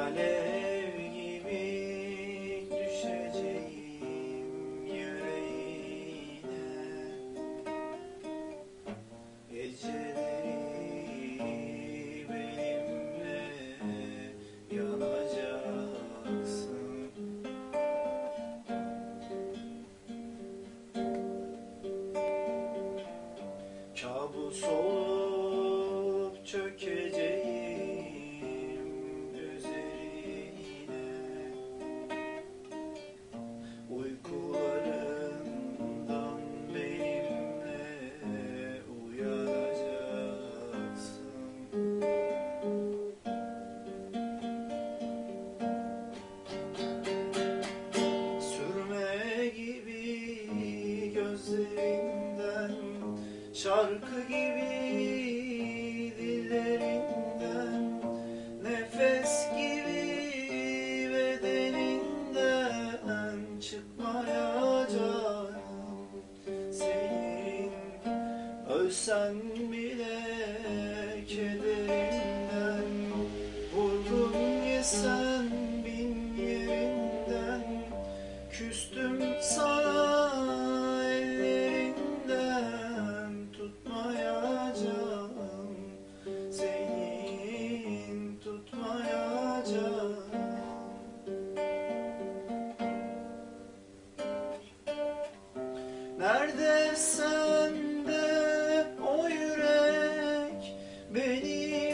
Alev gibi düşeceğim yüreğine. Geceleri benimle yanacaksın. Kabus olup çökeceğim Şarkı gibi dillerinden Nefes gibi bedeninden Çıkmayacağım senin Ölsen bile kederinden Vurdun yesen Nerede sende o yürek? Beni